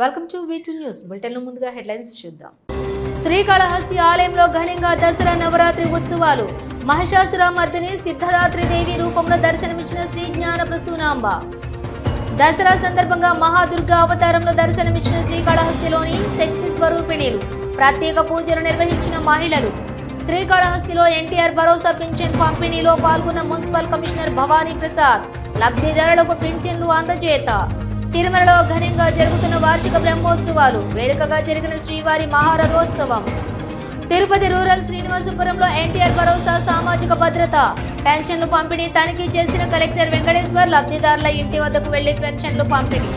Welcome to V two news. Bulletin ముందుగా headlines చూద్దాం. శ్రీకాళహస్తి ఆలయంలో ఘనంగా దసరా నవరాత్రి ఉత్సవాలు. మహిషాసుర మర్దిని సిద్ధదాత్రి దేవి రూపంలో దర్శనమిచ్చిన శ్రీ జ్ఞాన ప్రసూనాంబ దసరా సందర్భంగా మహాదుర్గ అవతారంలో దర్శనమిచ్చిన శ్రీకాళహస్తిలోని శక్తి స్వరూపిణీలు ప్రత్యేక పూజలు నిర్వహించిన మహిళలు. శ్రీకాళహస్తిలో ఎన్టీఆర్ భరోసా పింఛన్ పంపిణీలో పాల్గొన్న మున్సిపల్ కమిషనర్ భవానీ ప్రసాద్. లబ్ధిదారులకు పింఛన్లు అందజేత. తిరుమలలో ఘనంగా జరుగుతున్న వార్షిక బ్రహ్మోత్సవాలు వేడుకగా జరిగిన శ్రీవారి మహారథోత్సవం. తిరుపతి రూరల్ శ్రీనివాసపురంలో ఎన్టీఆర్ భరోసా సామాజిక భద్రత. పెన్షన్లు పంపిణీ తనిఖీ చేసిన కలెక్టర్ వెంకటేశ్వర్ లబ్ధిదారుల ఇంటి వద్దకు వెళ్ళి పెన్షన్లు పంపిణీ.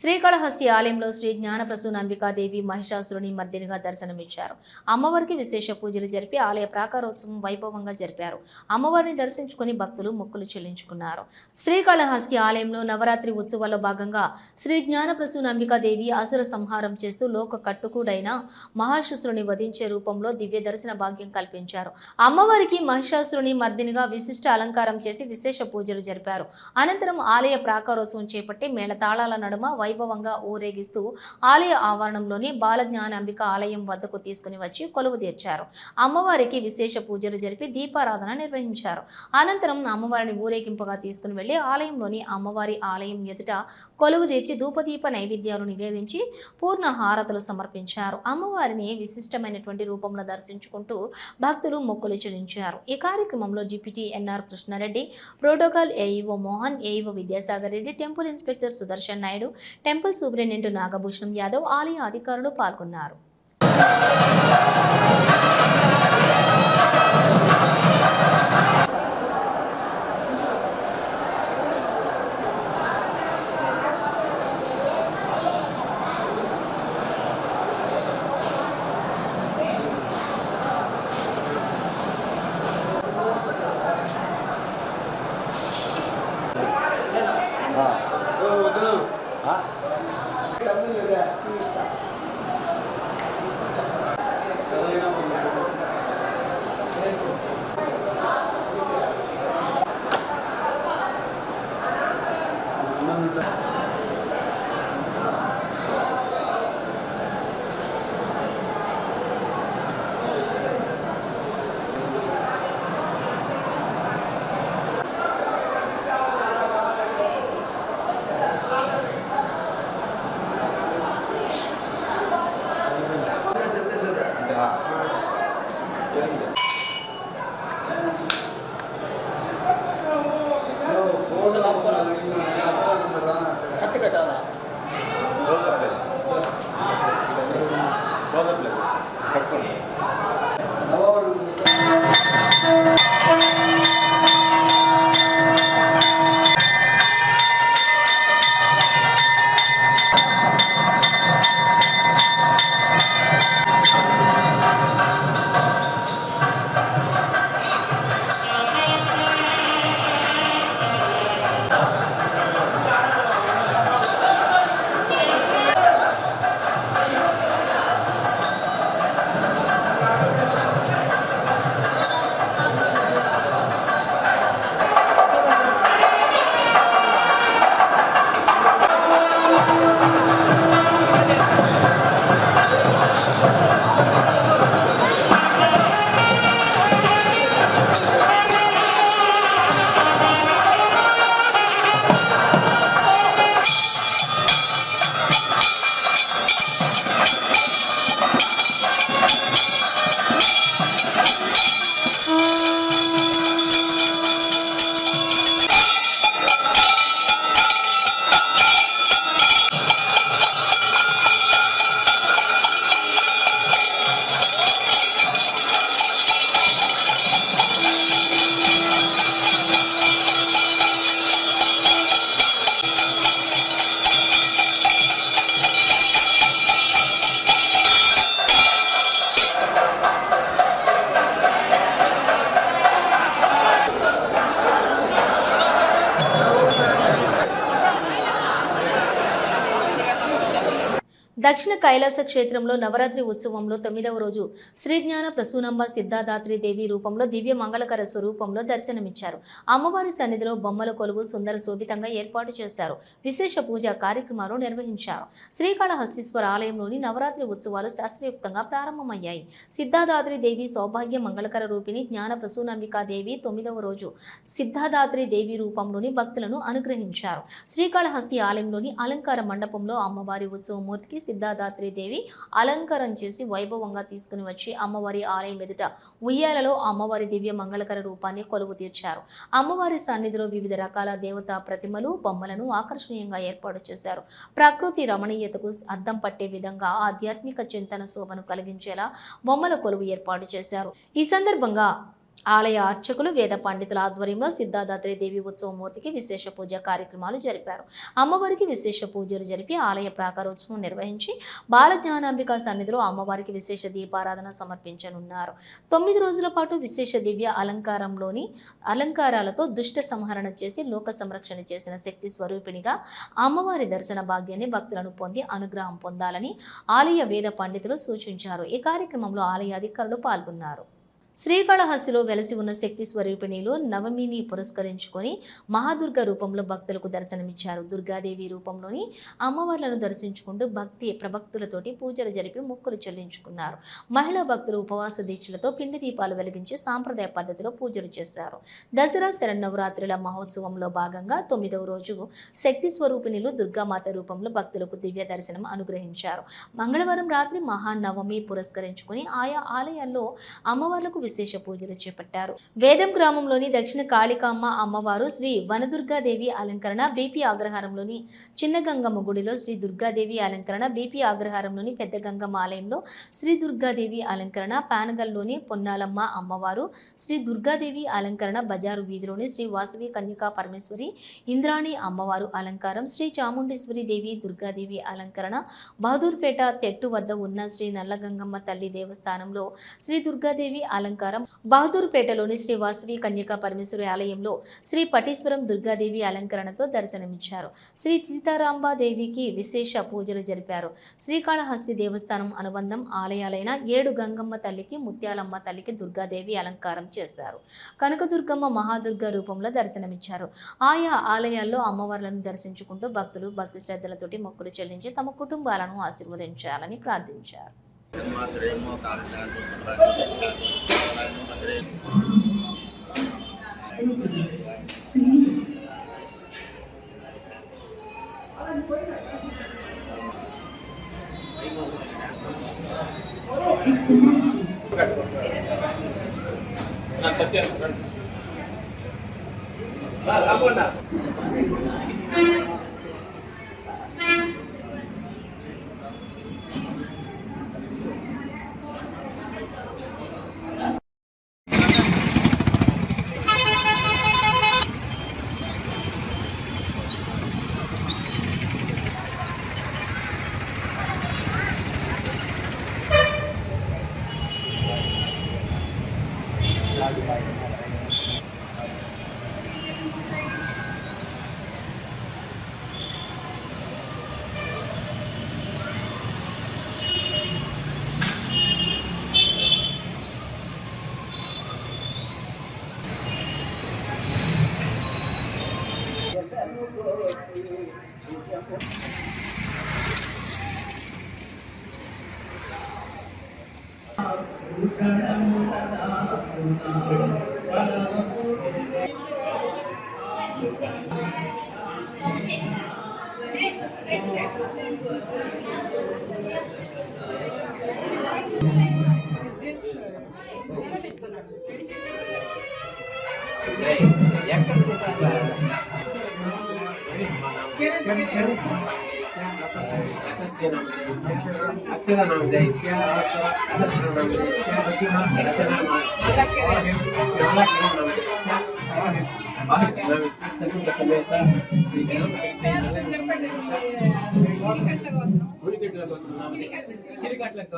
శ్రీకాళహస్తి ఆలయంలో శ్రీ జ్ఞానప్రసూన అంబికాదేవి మహిషాసురుని మర్దినిగా దర్శనమిచ్చారు. అమ్మవారికి విశేష పూజలు జరిపి ఆలయ ప్రాకారోత్సవం వైభవంగా జరిపారు. అమ్మవారిని దర్శించుకుని భక్తులు మొక్కులు చెల్లించుకున్నారు. శ్రీకాళహస్తి ఆలయంలో నవరాత్రి ఉత్సవాల్లో భాగంగా శ్రీ జ్ఞానప్రసూన అంబికాదేవి అసుర సంహారం చేస్తూ లోక కట్టుకుడైన మహాశుసురుని వధించే రూపంలో దివ్య దర్శన భాగ్యం కల్పించారు. అమ్మవారికి మహిషాసురుని మర్దినిగా విశిష్ట అలంకారం చేసి విశేష పూజలు జరిపారు. అనంతరం ఆలయ ప్రాకారోత్సవం చేపట్టి మేళతాళాల నడుమ వైభవంగా ఊరేగిస్తూ ఆలయ ఆవరణంలోని బాలజ్ఞానాంబిక ఆలయం వద్దకు తీసుకుని వచ్చి కొలువు తీర్చారు. అమ్మవారికి విశేష పూజలు జరిపి దీపారాధన నిర్వహించారు. అనంతరం అమ్మవారిని ఊరేగింపుగా తీసుకుని వెళ్ళి ఆలయంలోని అమ్మవారి ఆలయం ఎదుట కొలువు తీర్చి ధూపదీప నైవేద్యాలు నివేదించి పూర్ణ హారతలు సమర్పించారు. అమ్మవారిని విశిష్టమైనటువంటి రూపంలో దర్శించుకుంటూ భక్తులు మొక్కులు చెల్లించారు. ఈ కార్యక్రమంలో deputy NR Krishnareddy protocol AEO Mohan AEO Vidyasagar Reddy temple inspector Sudarshan Naidu temple superintendent Nagabhushanam Yadav ఆలయ అధికారులు పాల్గొన్నారు. దక్షిణ కైలాస క్షేత్రంలో నవరాత్రి ఉత్సవంలో తొమ్మిదవ రోజు శ్రీజ్ఞాన ప్రసూనంబ సిద్ధాదాత్రి దేవి రూపంలో దివ్య మంగళకర స్వరూపంలో దర్శనమిచ్చారు. అమ్మవారి సన్నిధిలో బొమ్మల కొలువు సుందర శోభితంగా ఏర్పాటు చేశారు. విశేష పూజ కార్యక్రమాలు నిర్వహించారు. శ్రీకాళహస్తీశ్వర ఆలయంలోని నవరాత్రి ఉత్సవాలు శాస్త్రయుక్తంగా ప్రారంభమయ్యాయి. సిద్ధాదాత్రి దేవి సౌభాగ్య మంగళకర రూపిణి జ్ఞాన ప్రసూనంబికా దేవి తొమ్మిదవ రోజు సిద్ధాదాత్రి దేవి రూపంలోని భక్తులను అనుగ్రహించారు. శ్రీకాళహస్తి ఆలయంలోని అలంకార మండపంలో అమ్మవారి ఉత్సవమూర్తికి సిద్ధ సిద్ధాదాత్రిదేవి అలంకారం చేసి వైభవంగా తీసుకుని వచ్చి అమ్మవారి ఆలయం ఎదుట ఉయ్యాలలో అమ్మవారి దివ్య మంగళకర రూపాన్ని కొలువు తీర్చారు. అమ్మవారి సన్నిధిలో వివిధ రకాల దేవతా ప్రతిమలు బొమ్మలను ఆకర్షణీయంగా ఏర్పాటు చేశారు. ప్రకృతి రమణీయతకు అద్దం పట్టే విధంగా ఆధ్యాత్మిక చింతన శోభను కలిగించేలా బొమ్మల కొలువు ఏర్పాటు చేశారు. ఈ సందర్భంగా ఆలయ అర్చకులు వేద పండితుల ఆధ్వర్యంలో సిద్ధాదాత్రి దేవి ఉత్సవమూర్తికి విశేష పూజ కార్యక్రమాలు జరిపారు. అమ్మవారికి విశేష పూజలు జరిపి ఆలయ ప్రాకారోత్సవం నిర్వహించి బాల జ్ఞానాంబిక సన్నిధిలో అమ్మవారికి విశేష దీపారాధన సమర్పించనున్నారు. తొమ్మిది రోజుల పాటు విశేష దివ్య అలంకారంలోని అలంకారాలతో దుష్ట సంహరణ చేసి లోక సంరక్షణ చేసిన శక్తి స్వరూపిణిగా అమ్మవారి దర్శన భాగ్యాన్ని భక్తులను పొంది అనుగ్రహం పొందాలని ఆలయ వేద పండితులు సూచించారు. ఈ కార్యక్రమంలో ఆలయ అధికారులు పాల్గొన్నారు. శ్రీకాళహస్తిలో వెలసి ఉన్న శక్తి స్వరూపిణిలో నవమిని పురస్కరించుకొని మహాదుర్గ రూపంలో భక్తులకు దర్శనమిచ్చారు. దుర్గాదేవి రూపంలోని అమ్మవార్లను దర్శించుకుంటూ భక్తి ప్రభక్తులతోటి పూజలు జరిపి మొక్కులు చెల్లించుకున్నారు. మహిళా భక్తులు ఉపవాస దీక్షలతో పిండి దీపాలు వెలిగించి సాంప్రదాయ పద్ధతిలో పూజలు చేశారు. దసరా శరన్నవరాత్రుల మహోత్సవంలో భాగంగా తొమ్మిదవ రోజు శక్తి స్వరూపిణిలు దుర్గామాత రూపంలో భక్తులకు దివ్య దర్శనం అనుగ్రహించారు. మంగళవారం రాత్రి మహానవమి పురస్కరించుకుని ఆయా ఆలయాల్లో అమ్మవార్లకు విశేష పూజలు చేపట్టారు. వేదం గ్రామంలోని దక్షిణ కాళికామ్మ అమ్మవారు శ్రీ వనదుర్గాదేవి అలంకరణ బీపీ అగ్రహారంలోని చిన్న గంగమ్మ గుడిలో శ్రీ దుర్గాదేవి అలంకరణ బీపీ అగ్రహారంలోని పెద్ద గంగమ్మ ఆలయంలో శ్రీ దుర్గాదేవి అలంకరణ పానగల్లోని పొన్నాలమ్మ అమ్మవారు శ్రీ దుర్గాదేవి అలంకరణ బజారు వీధిలోని శ్రీ వాసవి కన్యకా పరమేశ్వరి ఇంద్రాణి అమ్మవారు అలంకారం శ్రీ చాముండేశ్వరి దేవి దుర్గాదేవి అలంకరణ బహదూర్పేట తెట్టు వద్ద ఉన్న శ్రీ నల్లగంగమ్మ తల్లి దేవస్థానంలో శ్రీ దుర్గాదేవి అలంకారం. బహదూర్పేటలోని శ్రీ వాసవి కన్యకా పరమేశ్వరి ఆలయంలో శ్రీ పటీశ్వరం దుర్గాదేవి అలంకరణతో దర్శనమిచ్చారు. శ్రీ సీతారాంబాదేవికి విశేష పూజలు జరిపారు. శ్రీకాళహస్తి దేవస్థానం అనుబంధం ఆలయాలైన ఏడు గంగమ్మ తల్లికి ముత్యాలమ్మ తల్లికి దుర్గాదేవి అలంకారం చేశారు. కనకదుర్గమ్మ మహాదుర్గ రూపంలో దర్శనమిచ్చారు. ఆయా ఆలయాల్లో అమ్మవార్లను దర్శించుకుంటూ భక్తులు భక్తి శ్రద్ధలతోటి మొక్కులు చెల్లించి తమ కుటుంబాలను ఆశీర్వదించాలని ప్రార్థించారు. Terima kasih sebagai selain Madremo. अक्षराणां जयस्याः अक्षराणां जयस्याः रचना रचनानां समेत ಹುಲಿಗಟ್ಲಕ್ಕ ಹುಲಿಗಟ್ಲಕ್ಕ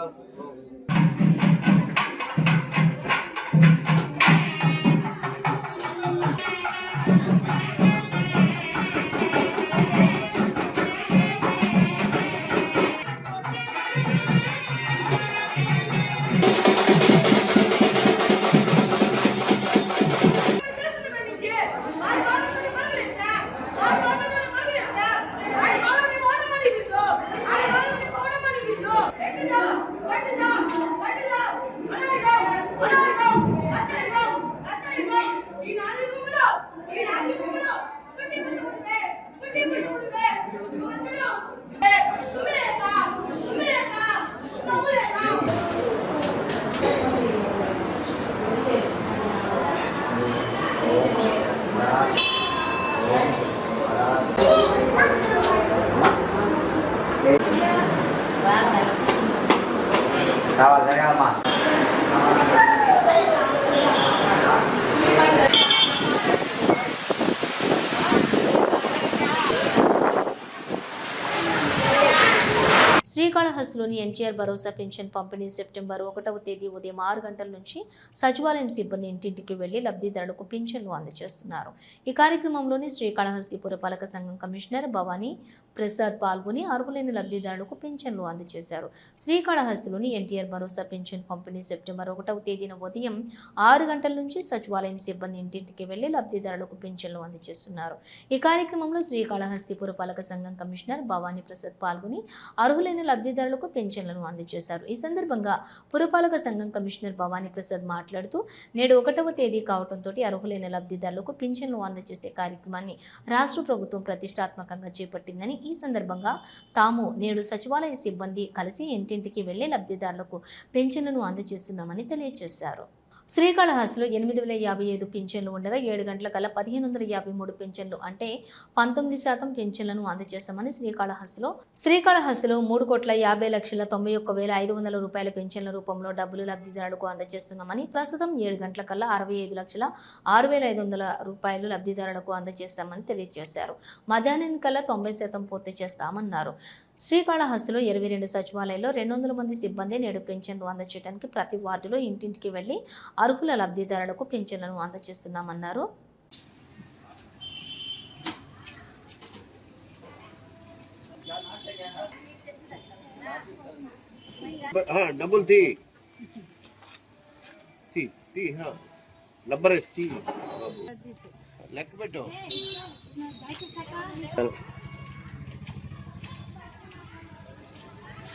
శ్రీకాళహస్తిలోని ఎన్టీఆర్ భరోసా పెన్షన్ పంపిణీ సెప్టెంబర్ ఒకటవ తేదీ ఉదయం ఆరు గంటల నుంచి సచివాలయం సిబ్బంది ఇంటింటికి వెళ్ళి లబ్ధిదారులకు పింఛన్లు అందజేస్తున్నారు. ఈ కార్యక్రమంలోని శ్రీకాళహస్తి పురపాలక సంఘం కమిషనర్ భవానీ ప్రసాద్ పాల్గొని అర్హులైన లబ్ధిదారులకు పింఛన్లు అందజేశారు. శ్రీకాళహస్తిలోని ఎన్టీఆర్ భరోసా పెన్షన్ పంపిణీ సెప్టెంబర్ ఒకటవ తేదీన ఉదయం ఆరు గంటల నుంచి సచివాలయం సిబ్బంది ఇంటింటికి వెళ్ళి లబ్ధిదారులకు పింఛన్లు అందజేస్తున్నారు. ఈ కార్యక్రమంలో శ్రీకాళహస్తి పురపాలక సంఘం కమిషనర్ భవానీ ప్రసాద్ పాల్గొని అర్హులైన లబ్ధిదారులకు పెన్షన్లను అందజేశారు ఈ సందర్భంగా పురపాలక సంఘం కమిషనర్ భవానీ ప్రసాద్ మాట్లాడుతూ నేడు ఒకటవ తేదీ కావడంతో అర్హులైన లబ్ధిదారులకు పింఛన్లు అందజేసే కార్యక్రమాన్ని రాష్ట్ర ప్రభుత్వం ప్రతిష్టాత్మకంగా చేపట్టిందని ఈ సందర్భంగా తాము నేడు సచివాలయ సిబ్బంది కలిసి ఇంటింటికి వెళ్ళే లబ్ధిదారులకు పెన్షన్లను అందజేస్తున్నామని తెలియజేశారు. శ్రీకాళహస్తిలో ఎనిమిది వేల యాభై ఐదు పింఛన్లు ఉండగా ఏడు గంటల కల్లా పదిహేను వందల యాభై మూడు పింఛన్లు అంటే పంతొమ్మిది శాతం పింఛన్లను అందజేశామని శ్రీకాళహస్తిలో. శ్రీకాళహస్తిలో మూడు కోట్ల యాభై లక్షల తొంభై ఒక్క వేల ఐదు వందల రూపాయల పెన్షన్ల రూపంలో డబ్బులు లబ్ధిదారులకు అందజేస్తున్నామని ప్రస్తుతం ఏడు గంటల కల్లా అరవై ఐదు లక్షల ఆరు వేల ఐదు వందల రూపాయలు లబ్ధిదారులకు అందజేస్తామని తెలియజేశారు. మధ్యాహ్నం కల్లా తొంభై శాతం పూర్తి చేస్తామన్నారు. శ్రీకాళహస్తిలో ఇరవై రెండు సచివాలయాల్లో రెండు వందల మంది సిబ్బంది నేడు పెన్షన్లు అందజేయడానికి ప్రతి వార్డులో ఇంటింటికి వెళ్ళి అర్హుల లబ్ధిదారులకు పెన్షన్లను అందజేస్తున్నామన్నారు లెక్క పెట్టు.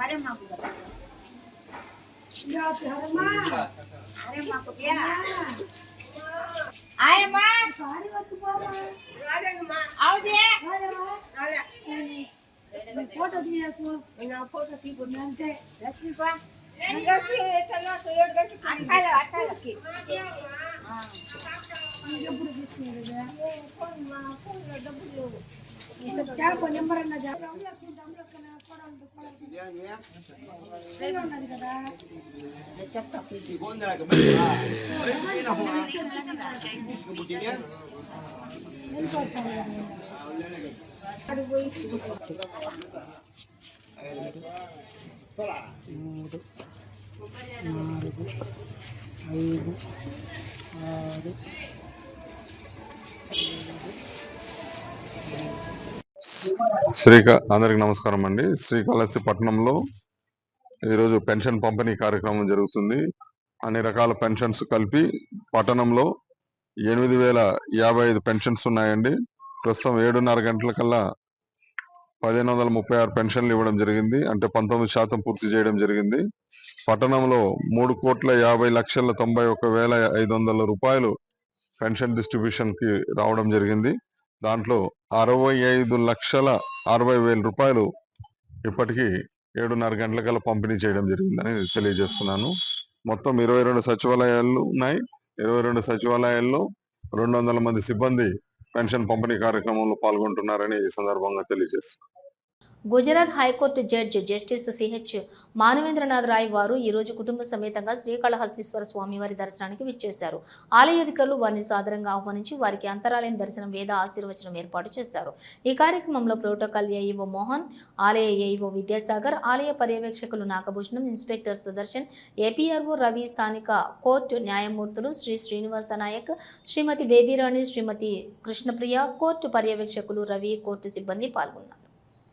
हरे माँ को हरे माँ को क्या आए माँ सारी बच्ची माँ आओ दे फोटो दिया इसको फोटो ठीक हो जानते लक्ष्मी पा लक्ष्मी चलो तो योर गट्टी अच्छा लो अच्छा लक्ष्मी हाँ डब्बू किसने दिया फोन माँ फोन डब्बू నెంబర్ అన్న ఉన్నది కదా శ్రీకా అందరికి నమస్కారం అండి. శ్రీకాళహస్తి పట్టణంలో ఈరోజు పెన్షన్ పంపిణీ కార్యక్రమం జరుగుతుంది. అన్ని రకాల పెన్షన్స్ కలిపి పట్టణంలో ఎనిమిది వేల యాభై ఐదు పెన్షన్స్ ఉన్నాయండి. ప్రస్తుతం ఏడున్నర గంటల కల్లా పదిహేను వందల ముప్పై ఆరు పెన్షన్లు ఇవ్వడం జరిగింది. అంటే పంతొమ్మిది శాతం పూర్తి చేయడం జరిగింది. పట్టణంలో మూడు కోట్ల యాభై లక్షల తొంభై ఒక వేల ఐదు వందల రూపాయలు పెన్షన్ డిస్ట్రిబ్యూషన్కి రావడం జరిగింది. దాంట్లో అరవై ఐదు లక్షల అరవై వేల రూపాయలు ఇప్పటికీ ఏడున్నర గంటలకల్లా పంపిణీ చేయడం జరిగిందని తెలియజేస్తున్నాను. మొత్తం ఇరవై రెండు సచివాలయాలు ఉన్నాయి. ఇరవై రెండు సచివాలయాల్లో రెండు వందల మంది సిబ్బంది పెన్షన్ పంపిణీ కార్యక్రమంలో పాల్గొంటున్నారని ఈ సందర్భంగా తెలియజేస్తున్నాను. Gujarat high court judge justice CH Manavendranath Roy వారు ఈరోజు కుటుంబ సమేతంగా శ్రీకాళహస్తీశ్వర స్వామివారి దర్శనానికి విచ్చేశారు. ఆలయ అధికారులు వారిని సాదరంగా ఆహ్వానించి వారికి అంతరాలయం దర్శనం వేద ఆశీర్వచనం ఏర్పాటు చేశారు. ఈ కార్యక్రమంలో ప్రోటోకాల్ ఏఈఓ మోహన్ ఆలయ ఏఈఓ విద్యాసాగర్ ఆలయ పర్యవేక్షకులు నాగభూషణం ఇన్స్పెక్టర్ సుదర్శన్ ఏపీఆర్ఓ రవి స్థానిక కోర్టు న్యాయమూర్తులు శ్రీ శ్రీనివాస నాయక్ శ్రీమతి బేబీరాణి శ్రీమతి కృష్ణప్రియ కోర్టు పర్యవేక్షకులు రవి కోర్టు సిబ్బంది పాల్గొన్నారు.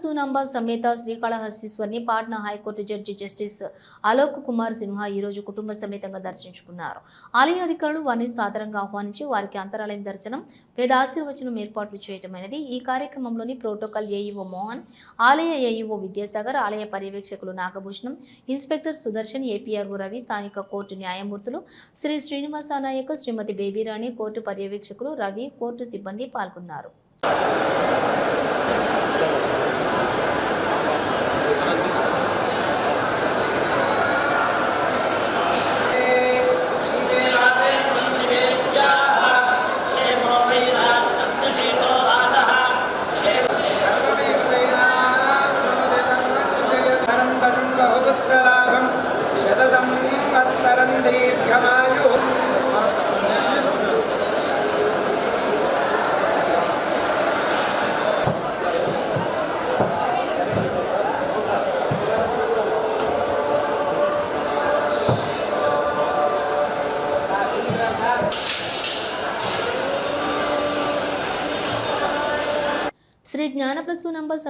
శ్రీ సమేత శ్రీకాళహస్తీశ్వరిని Patna high court judge justice Alok Kumar Sinha ఈరోజు కుటుంబ సమేతంగా దర్శించుకున్నారు. ఆలయ అధికారులు వారిని సాదరంగా ఆహ్వానించి వారికి అంతరాలయం దర్శనం పేద ఆశీర్వచనం ఏర్పాట్లు చేయటమైనది. ఈ కార్యక్రమంలోని ప్రోటోకాల్ ఏఈఓ మోహన్ ఆలయ ఏఈఓ విద్యాసాగర్ ఆలయ పర్యవేక్షకులు నాగభూషణం ఇన్స్పెక్టర్ సుదర్శన్ ఏపీఆర్ఓ రవి స్థానిక కోర్టు న్యాయమూర్తులు శ్రీ శ్రీనివాస నాయక్ శ్రీమతి బేబీరాణి కోర్టు పర్యవేక్షకులు రవి కోర్టు సిబ్బంది పాల్గొన్నారు.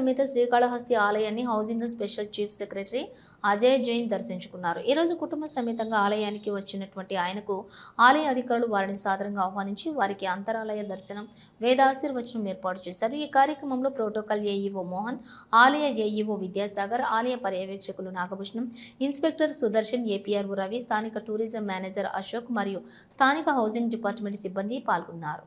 సమేత శ్రీకాళహస్తి ఆలయాన్ని housing special chief secretary Ajay Jain దర్శించుకున్నారు. ఈరోజు కుటుంబ సమేతంగా ఆలయానికి వచ్చినటువంటి ఆయనకు ఆలయ అధికారులు వారిని సాదరంగా ఆహ్వానించి వారికి అంతరాలయ దర్శనం వేదాశీర్వచనం ఏర్పాటు చేశారు. ఈ కార్యక్రమంలో ప్రోటోకాల్ ఏఈఓ మోహన్ ఆలయ ఏఈఓ విద్యాసాగర్ ఆలయ పర్యవేక్షకులు నాగభూషణం ఇన్స్పెక్టర్ సుదర్శన్ ఏపీఆర్ఓ రవి స్థానిక టూరిజం మేనేజర్ అశోక్ మరియు స్థానిక హౌసింగ్ డిపార్ట్మెంట్ సిబ్బంది పాల్గొన్నారు.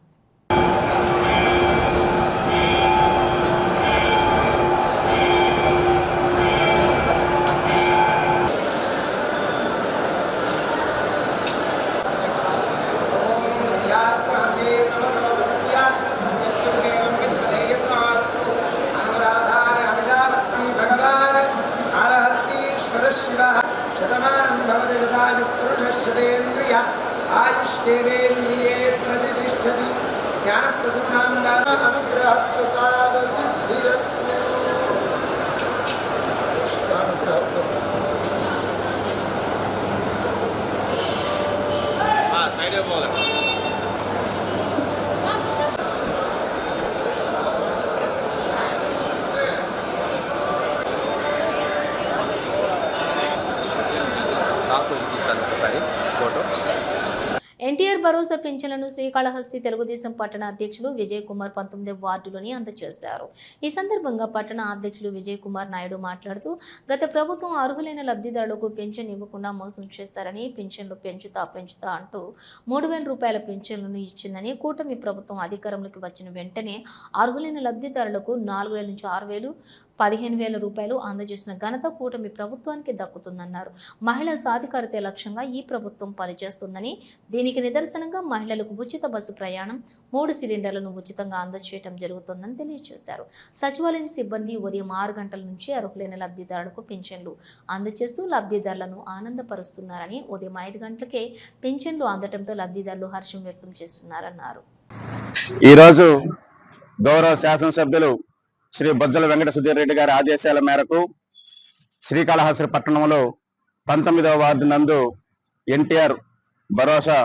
భరోసా పింఛన్లను శ్రీకాళహస్తి తెలుగుదేశం పట్టణ అధ్యక్షులు విజయ్ కుమార్ పంతొమ్మిది వార్డులోని అందజేశారు. ఈ సందర్భంగా పట్టణ అధ్యక్షులు విజయ్ కుమార్ నాయుడు మాట్లాడుతూ గత ప్రభుత్వం అర్హులైన లబ్ధిదారులకు పింఛన్ ఇవ్వకుండా మోసం చేశారని పింఛన్లు పెంచుతా పెంచుతా అంటూ మూడు వేల రూపాయల పింఛన్లను ఇచ్చిందని కూటమి ప్రభుత్వం అధికారంలోకి వచ్చిన వెంటనే అర్హులైన లబ్ధిదారులకు నాలుగు వేల నుంచి ఆరు వేలు పదిహేను వేల రూపాయలు అందజేసిన ఘనత కూటమి ప్రభుత్వానికి దక్కుతుందన్నారు. మహిళా సాధికారిత లక్ష్యంగా ఈ ప్రభుత్వం పనిచేస్తుందని దీనికి నిదర్శనంగా మహిళలకు ఉచిత బస్సు ప్రయాణం మూడు సిలిండర్లను ఉచితంగా అందజేయడం జరుగుతుందని తెలియజేశారు. సచివాలయం సిబ్బంది ఉదయం ఆరు గంటల నుంచి అర్హులైన లబ్ధిదారులకు పింఛన్లు అందజేస్తూ లబ్ధిదారులను ఆనందపరుస్తున్నారని ఉదయం ఐదు గంటలకే పింఛన్లు అందటంతో లబ్ధిదారులు హర్షం వ్యక్తం చేస్తున్నారన్నారు. ఈరోజు గౌరవ శాసనసభ్యులు శ్రీ బొజ్జల వెంకట సుధీర్ రెడ్డి గారి ఆదేశాల మేరకు శ్రీకాళహస్తి పట్టణంలో పంతొమ్మిదవ వార్డు నందు ఎన్టీఆర్ భరోసా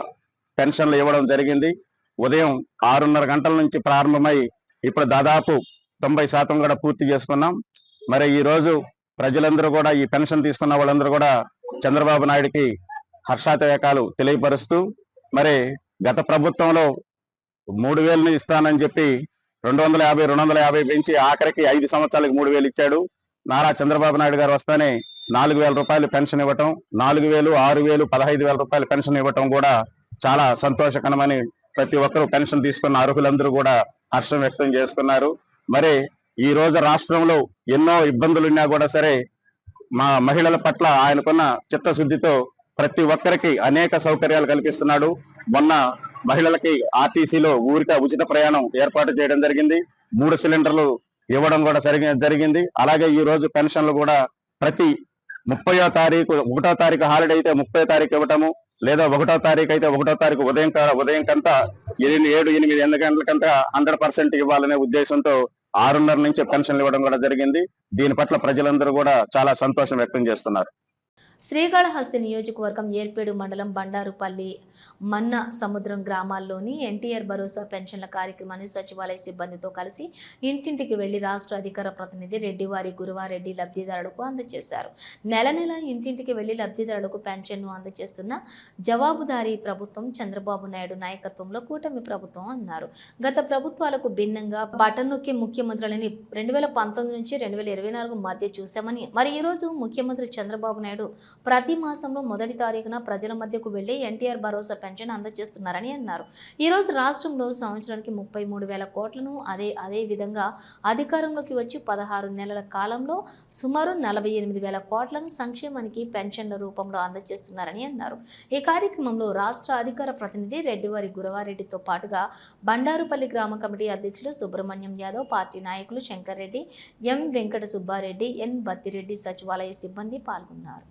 పెన్షన్లు ఇవ్వడం జరిగింది. ఉదయం ఆరున్నర గంటల నుంచి ప్రారంభమై ఇప్పుడు దాదాపు తొంభై శాతం కూడా పూర్తి చేసుకున్నాం. మరి ఈ రోజు ప్రజలందరూ కూడా ఈ పెన్షన్ తీసుకున్న వాళ్ళందరూ కూడా చంద్రబాబు నాయుడికి హర్షాతవేకాలు తెలియపరుస్తూ మరి గత ప్రభుత్వంలో మూడు వేలని ఇస్తానని చెప్పి రెండు వందల యాభై రెండు వందల యాభై పెంచి ఆఖరికి ఐదు సంవత్సరాలకు మూడు వేలు ఇచ్చాడు. నారా చంద్రబాబు నాయుడు గారు వస్తేనే నాలుగు వేల రూపాయలు పెన్షన్ ఇవ్వటం నాలుగు వేలు ఆరు వేలు పదహైదు వేల రూపాయలు పెన్షన్ ఇవ్వటం కూడా చాలా సంతోషకరమని ప్రతి ఒక్కరూ పెన్షన్ తీసుకున్న అర్హులందరూ కూడా హర్షం వ్యక్తం చేసుకున్నారు. మరి ఈ రోజు రాష్ట్రంలో ఎన్నో ఇబ్బందులు ఉన్నా కూడా సరే మా మహిళల పట్ల ఆయనకున్న చిత్తశుద్ధితో ప్రతి ఒక్కరికి అనేక సౌకర్యాలు కల్పిస్తున్నాడు. మొన్న మహిళలకి ఆర్టీసీలో ఊరిక ఉచిత ప్రయాణం ఏర్పాటు చేయడం జరిగింది. మూడు సిలిండర్లు ఇవ్వడం కూడా జరిగింది. అలాగే ఈ రోజు పెన్షన్లు కూడా ప్రతి ముప్పయో తారీఖు ఒకటో తారీఖు హాలిడే అయితే ముప్పై తారీఖు ఇవ్వటము లేదా ఒకటో తారీఖు అయితే ఒకటో తారీఖు ఉదయం ఉదయం కంతా ఎనిమిది ఏడు ఎనిమిది ఎనిమిది గంటలకంతా హండ్రెడ్ పర్సెంట్ ఇవ్వాలనే ఉద్దేశంతో ఆరున్నర నుంచి పెన్షన్లు ఇవ్వడం కూడా జరిగింది. దీని పట్ల ప్రజలందరూ కూడా చాలా సంతోషం వ్యక్తం చేస్తున్నారు. శ్రీకాళహస్తి నియోజకవర్గం ఏర్పేడు మండలం బండారుపల్లి మన్న సముద్రం గ్రామాల్లోని ఎన్టీఆర్ భరోసా పెన్షన్ల కార్యక్రమాన్ని సచివాలయ సిబ్బందితో కలిసి ఇంటింటికి వెళ్ళి రాష్ట్ర అధికార ప్రతినిధి రెడ్డివారి గురువారెడ్డి లబ్ధిదారులకు అందజేశారు. నెల నెల ఇంటింటికి వెళ్ళి లబ్ధిదారులకు పెన్షన్ను అందజేస్తున్న జవాబుదారీ ప్రభుత్వం చంద్రబాబు నాయుడు నాయకత్వంలో కూటమి ప్రభుత్వం అన్నారు. గత ప్రభుత్వాలకు భిన్నంగా బటన్ నొక్కి ముఖ్యమంత్రులని రెండు వేల పంతొమ్మిది నుంచి రెండు వేల ఇరవై నాలుగు మధ్య చూశామని మరి ఈరోజు ముఖ్యమంత్రి చంద్రబాబు నాయుడు ప్రతి మాసంలో మొదటి తారీఖున ప్రజల మధ్యకు వెళ్ళి ఎన్టీఆర్ భరోసా పెన్షన్ అందజేస్తున్నారని అన్నారు. ఈరోజు రాష్ట్రంలో సంవత్సరానికి ముప్పై మూడు వేల కోట్లను అదే అదే విధంగా అధికారంలోకి వచ్చి పదహారు నెలల కాలంలో సుమారు నలభై ఎనిమిది వేల కోట్లను సంక్షేమానికి పెన్షన్ల రూపంలో అందజేస్తున్నారని అన్నారు. ఈ కార్యక్రమంలో రాష్ట్ర అధికార ప్రతినిధి రెడ్డివారి గురవారెడ్డితో పాటుగా బండారుపల్లి గ్రామ కమిటీ అధ్యక్షులు సుబ్రహ్మణ్యం యాదవ్ పార్టీ నాయకులు శంకర్ రెడ్డి ఎం వెంకట సుబ్బారెడ్డి ఎన్ బత్తిరెడ్డి సచివాలయ సిబ్బంది పాల్గొన్నారు.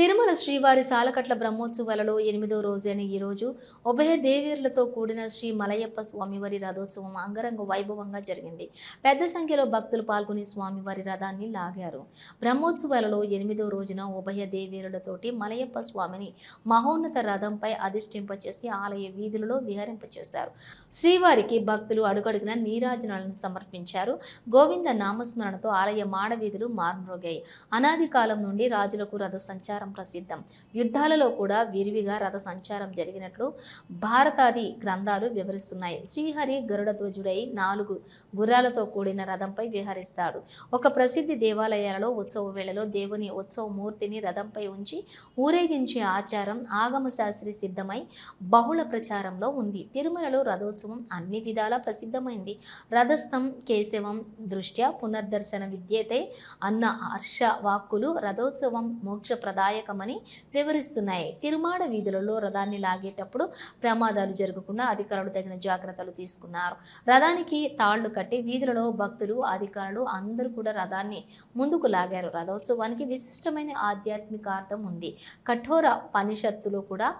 తిరుమల శ్రీవారి సాలకట్ల బ్రహ్మోత్సవాలలో ఎనిమిదో రోజైన ఈ రోజు ఉభయ దేవేర్లతో కూడిన శ్రీ మలయప్ప స్వామివారి రథోత్సవం అంగరంగ వైభవంగా జరిగింది. పెద్ద సంఖ్యలో భక్తులు పాల్గొని స్వామివారి రథాన్ని లాగారు. బ్రహ్మోత్సవాలలో ఎనిమిదో రోజున ఉభయ దేవేరులతోటి మలయప్ప స్వామిని మహోన్నత రథంపై అధిష్ఠింపచేసి ఆలయ వీధులలో విహరింపచేశారు. శ్రీవారికి భక్తులు అడుగడుగున నీరాజనాలను సమర్పించారు. గోవింద నామస్మరణతో ఆలయ మాడవీధులు మారుమ్రోగాయి అనాది కాలం నుండి రాజులకు రథ సంచారం ప్రసిద్ధం. యుద్ధాలలో కూడా విరివిగా రథ సంచారం జరిగినట్లు భారతాది గ్రంథాలు వివరిస్తున్నాయి. శ్రీహరి గరుడ ధ్వజుడై నాలుగు గుర్రాలతో కూడిన రథంపై విహరిస్తాడు. ఒక ప్రసిద్ధి దేవాలయాలలో ఉత్సవ వేళలో దేవుని ఉత్సవ మూర్తిని రథంపై ఉంచి ఊరేగించే ఆచారం ఆగమ శాస్త్రి సిద్ధమై బహుళ ప్రచారంలో ఉంది. తిరుమలలో రథోత్సవం అన్ని విధాలా ప్రసిద్ధమైంది. రథస్థం కేశవం దృష్ట్యా పునర్దర్శన విద్యతే అన్న హర్ష వాక్కులు రథోత్సవం మోక్ష సహాయకమని వివరిస్తున్నాయి. తిరుమాడ వీధులలో రథాన్ని లాగేటప్పుడు ప్రమాదాలు జరగకుండా అధికారులు తగిన జాగ్రత్తలు తీసుకున్నారు. రథానికి తాళ్ళు కట్టి వీధులలో భక్తులు అధికారులు అందరూ కూడా రథాన్ని ముందుకు లాగారు. రథోత్సవానికి విశిష్టమైన ఆధ్యాత్మిక అర్థం ఉంది. కఠోర పనిషత్తులో కూడా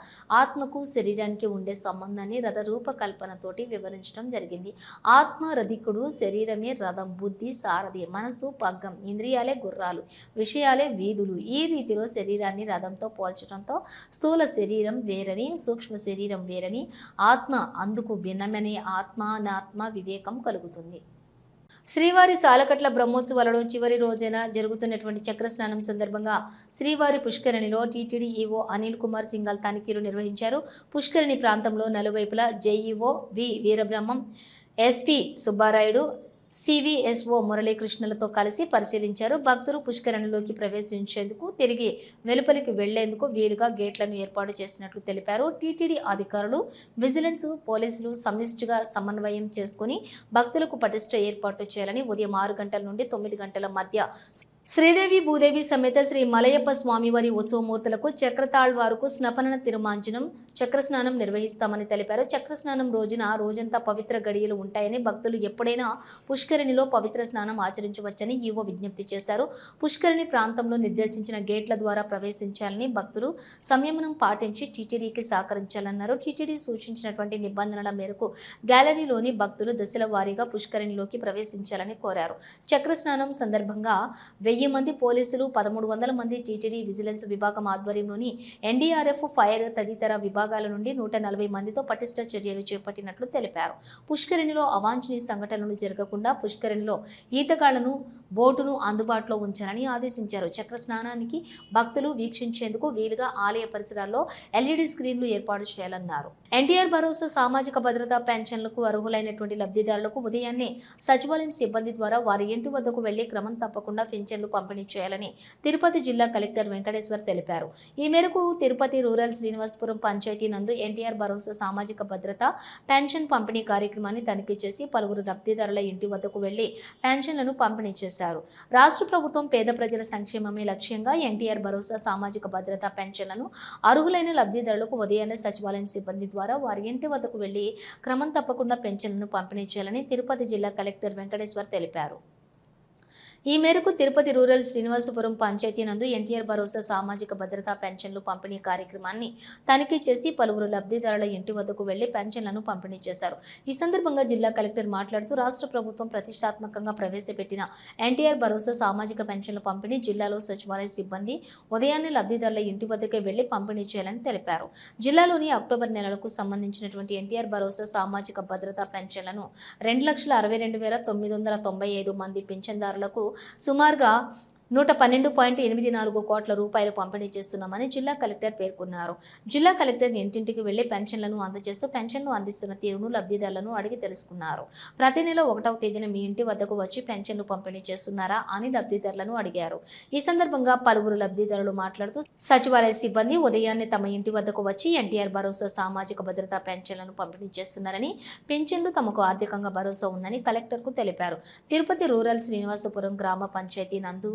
ఆత్మకు శరీరానికి ఉండే సంబంధాన్ని రథ రూపకల్పనతోటి వివరించడం జరిగింది. ఆత్మ రధికుడు శరీరమే రథం బుద్ధి సారథి మనసు పగ్గం ఇంద్రియాలే గుర్రాలు విషయాలే వీధులు. ఈ రీతిలో శరీరాన్ని రథంతో పోల్చడంతో స్థూల శరీరం వేరని సూక్ష్మ శరీరం వేరని ఆత్మ అందుకు భిన్నమనే ఆత్మానాత్మ వివేకం కలుగుతుంది. శ్రీవారి సాలకట్ల బ్రహ్మోత్సవాలలో చివరి రోజైన జరుగుతున్నటువంటి చక్ర స్నానం సందర్భంగా శ్రీవారి పుష్కరిణిలో టీటీడీ ఈవో అనిల్ కుమార్ సింగల్ తనిఖీలు నిర్వహించారు. పుష్కరిణి ప్రాంతంలో నలువైపులా JEO V Veerabrahmam SP Subbarayudu CVSO మురళీకృష్ణులతో కలిసి పరిశీలించారు. భక్తులు పుష్కరణలోకి ప్రవేశించేందుకు తిరిగి వెలుపలికి వెళ్ళేందుకు వీలుగా గేట్లను ఏర్పాటు చేసినట్లు తెలిపారు. టీటీడీ అధికారులు విజిలెన్స్ పోలీసులు సమిష్టిగా సమన్వయం చేసుకుని భక్తులకు పటిష్ట ఏర్పాటు చేయాలని ఉదయం ఆరు గంటల నుండి తొమ్మిది గంటల మధ్య శ్రీదేవి భూదేవి సమేత శ్రీ మలయప్ప స్వామివారి ఉత్సవమూర్తులకు చక్రతాళ్వారుకు స్నపన తిరుమాంజనం చక్రస్నానం నిర్వహిస్తామని తెలిపారు. చక్రస్నానం రోజున రోజంతా పవిత్ర గడియలు ఉంటాయని భక్తులు ఎప్పుడైనా పుష్కరిణిలో పవిత్ర స్నానం ఆచరించవచ్చని ఈవో విజ్ఞప్తి చేశారు. పుష్కరిణి ప్రాంతంలో నిర్దేశించిన గేట్ల ద్వారా ప్రవేశించాలని భక్తులు సంయమనం పాటించి టీటీడీకి సహకరించాలన్నారు. టీటీడీ సూచించినటువంటి నిబంధనల మేరకు గ్యాలరీలోని భక్తులు దశల వారీగా పుష్కరిణిలోకి ప్రవేశించాలని కోరారు. చక్రస్నానం సందర్భంగా వెయ్యి మంది పోలీసులు పదమూడు వందల మంది టీటీడీ విజిలెన్స్ విభాగం ఆధ్వర్యంలోని ఎన్డీఆర్ఎఫ్ ఫైర్ తదితర విభాగాల నుండి నూట నలభై మందితో పటిష్ట చర్యలు చేపట్టినట్లు తెలిపారు. పుష్కరిణిలో అవాంఛనీయ సంఘటనలు జరగకుండా పుష్కరిణిలో ఈతగాళ్ళను బోటును అందుబాటులో ఉంచాలని ఆదేశించారు. చక్ర స్నానానికి భక్తులు వీక్షించేందుకు వీలుగా ఆలయ పరిసరాల్లో ఎల్ఈడి స్క్రీన్లు ఏర్పాటు చేయాలన్నారు. ఎన్టీఆర్ భరోసా సామాజిక భద్రతా పెన్షన్లకు అర్హులైనటువంటి లబ్ధిదారులకు ఉదయాన్నే సచివాలయం సిబ్బంది ద్వారా వారి ఇంటి వద్దకు వెళ్ళి క్రమం తప్పకుండా పెన్షన్ పింఛన్లు పంపిణీ చేయాలని తిరుపతి జిల్లా కలెక్టర్ వెంకటేశ్వర్ తెలిపారు. ఈ మేరకు తిరుపతి రూరల్ శ్రీనివాసపురం పంచాయతీ నందు ఎన్టీఆర్ భరోసా సామాజిక భద్రత పెన్షన్ పంపిణీ కార్యక్రమాన్ని తనిఖీ చేసి పలువురు లబ్ధిదారుల ఇంటి వద్దకు వెళ్ళి పెన్షన్లను పంపిణీ చేశారు. రాష్ట్ర ప్రభుత్వం పేద ప్రజల సంక్షేమమే లక్ష్యంగా ఎన్టీఆర్ భరోసా సామాజిక భద్రత పెన్షన్లను అర్హులైన లబ్ధిదారులకు ఉదయాన్నే సచివాలయం సిబ్బంది ద్వారా వారి ఇంటి వద్దకు వెళ్ళి క్రమం తప్పకుండా పెన్షన్లను పంపిణీ చేయాలని తిరుపతి జిల్లా కలెక్టర్ వెంకటేశ్వర్ తెలిపారు. ఈ మేరకు తిరుపతి రూరల్ శ్రీనివాసపురం పంచాయతీ నందు ఎన్టీఆర్ భరోసా సామాజిక భద్రతా పెన్షన్లు పంపిణీ కార్యక్రమాన్ని తనిఖీ చేసి పలువురు లబ్ధిదారుల ఇంటి వద్దకు వెళ్ళి పెన్షన్లను పంపిణీ చేశారు. ఈ సందర్భంగా జిల్లా కలెక్టర్ మాట్లాడుతూ రాష్ట్ర ప్రభుత్వం ప్రతిష్టాత్మకంగా ప్రవేశపెట్టిన ఎన్టీఆర్ భరోసా సామాజిక పెన్షన్ల పంపిణీ జిల్లాలో సచివాలయ సిబ్బంది ఉదయాన్నే లబ్ధిదారుల ఇంటి వద్దకే వెళ్ళి పంపిణీ చేయాలని తెలిపారు. జిల్లాలోని అక్టోబర్ నెలలకు సంబంధించినటువంటి ఎన్టీఆర్ భరోసా సామాజిక భద్రతా పెన్షన్లను రెండు లక్షల అరవై రెండు వేల తొమ్మిది వందల తొంభై ఐదు మంది పింఛన్దారులకు సుమారుగా నూట పన్నెండు పాయింట్ ఎనిమిది నాలుగు కోట్ల రూపాయలు పంపిణీ చేస్తున్నామని జిల్లా కలెక్టర్ పేర్కొన్నారు. జిల్లా కలెక్టర్ ఇంటింటికి వెళ్ళి పెన్షన్లను అందజేస్తూ పెన్షన్లు అందిస్తున్న తీరును లబ్ధిదారులను అడిగి తెలుసుకున్నారు. ప్రతి నెల ఒకటవ తేదీన మీ ఇంటి వద్దకు వచ్చి పెన్షన్లు పంపిణీ చేస్తున్నారా అని లబ్ధిదారులను అడిగారు. ఈ సందర్భంగా పలువురు లబ్ధిదారులు మాట్లాడుతూ సచివాలయ సిబ్బంది ఉదయాన్నే తమ ఇంటి వద్దకు వచ్చి ఎన్టీఆర్ భరోసా సామాజిక భద్రతా పెన్షన్లను పంపిణీ చేస్తున్నారని పెన్షన్లు తమకు ఆర్థికంగా భరోసా ఉందని కలెక్టర్కు తెలిపారు. తిరుపతి రూరల్ శ్రీనివాసపురం గ్రామ పంచాయతీ నందు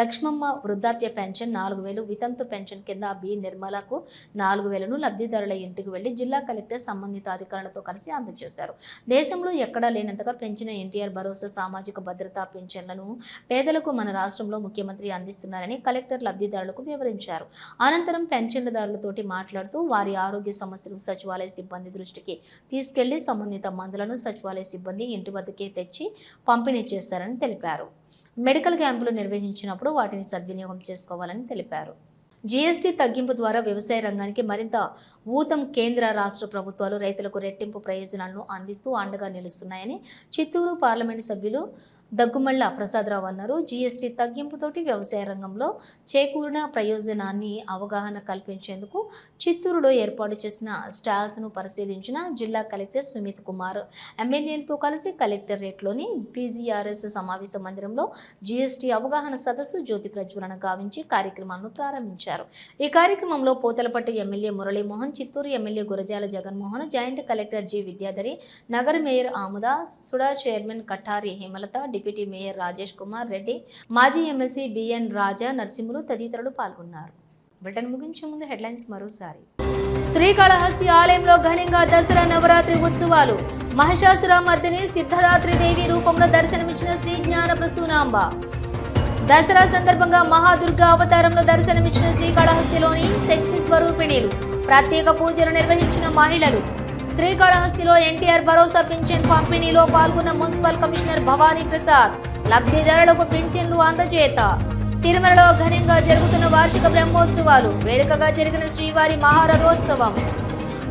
లక్ష్మమ్మ వృద్ధాప్య పెన్షన్ నాలుగు వేలు వితంతు పెన్షన్ కింద బి. నిర్మలకు నాలుగు వేలను లబ్ధిదారుల ఇంటికి వెళ్ళి జిల్లా కలెక్టర్ సంబంధిత అధికారులతో కలిసి అందజేశారు. దేశంలో ఎక్కడా లేనంతగా పెంచిన ఎన్టీఆర్ భరోసా సామాజిక భద్రతా పెన్షన్లను పేదలకు మన రాష్ట్రంలో ముఖ్యమంత్రి అందిస్తున్నారని కలెక్టర్ లబ్ధిదారులకు వివరించారు. అనంతరం పెన్షన్దారులతోటి మాట్లాడుతూ వారి ఆరోగ్య సమస్యలు సచివాలయ సిబ్బంది దృష్టికి తీసుకెళ్ళి సంబంధిత మందులను సచివాలయ సిబ్బంది ఇంటి వద్దకే తెచ్చి పంపిణీ చేస్తారని తెలిపారు. మెడికల్ క్యాంపులు నిర్వహించినప్పుడు వాటిని సద్వినియోగం చేసుకోవాలని తెలిపారు. జీఎస్టీ తగ్గింపు ద్వారా వ్యవసాయ రంగానికి మరింత ఊతం కేంద్ర రాష్ట్ర ప్రభుత్వాలు రైతులకు రెట్టింపు ప్రయోజనాలను అందిస్తూ అండగా నిలుస్తున్నాయని చిత్తూరు పార్లమెంటు సభ్యులు దగ్గుమళ్ళ ప్రసాదరావు అన్నారు. జీఎస్టీ తగ్గింపుతోటి వ్యవసాయ రంగంలో చేకూరిన ప్రయోజనాన్ని అవగాహన కల్పించేందుకు చిత్తూరులో ఏర్పాటు చేసిన స్టాల్స్ను పరిశీలించిన జిల్లా కలెక్టర్ సుమిత్ కుమార్. ఎమ్మెల్యేలతో కలిసి కలెక్టరేట్లోని పీజీఆర్ఎస్ సమావేశ మందిరంలో జీఎస్టీ అవగాహన సదస్సు జ్యోతి ప్రజ్వలన గావించి కార్యక్రమాలను ప్రారంభించారు. ఈ కార్యక్రమంలో Pothalapattu MLA Muralimohan Chittoor MLA Gurajala Jaganmohan joint collector G Vidyadhari నగర mayor Amuda SUDA chairman Katari Hemalatha deputy mayor Rajesh Kumar Reddy మాజీ ఎమ్మెల్సీ బిఎన్ రాజా నరసింహులు తదితరులు పాల్గొన్నారు. బ్రిటన్ ముగించే ముందు హెడ్లైన్స్ మరోసారి. శ్రీకాళహస్తి ఆలయంలో ఘనంగా దసరా నవరాత్రి ఉత్సవాలు. మహిషాసుర మర్దిని సిద్ధదాత్రి దేవి రూపంలో దర్శనమిచ్చిన శ్రీ జ్ఞాన ప్రసూనాంబ దసరా సందర్భంగా మహాదుర్గ అవతారంలో దర్శనమిచ్చిన శ్రీకాళహస్తిలోని శక్తి స్వరూపిణీలు ప్రత్యేక పూజలు నిర్వహించిన మహిళలు శ్రీకాళహస్తిలో ఎన్టీఆర్ భరోసా పింఛన్ పంపిణీలో పాల్గొన్న మున్సిపల్ కమిషనర్ భవానీ ప్రసాద్ లబ్ధిదారులకు పింఛన్లు అందజేత. తిరుమలలో ఘనంగా జరుగుతున్న వార్షిక బ్రహ్మోత్సవాలు వేడుకగా జరిగిన శ్రీవారి మహారథోత్సవం.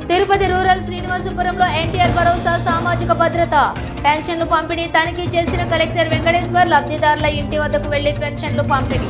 తిరుపతి రూరల్ శ్రీనివాసపురంలో ఎన్టీఆర్ భరోసా సామాజిక భద్రత. పెన్షన్లు పంపిణీ తనిఖీ చేసిన కలెక్టర్ వెంకటేశ్వర్ లబ్ధిదారుల ఇంటి వద్దకు వెళ్ళి పెన్షన్లు పంపిణీ.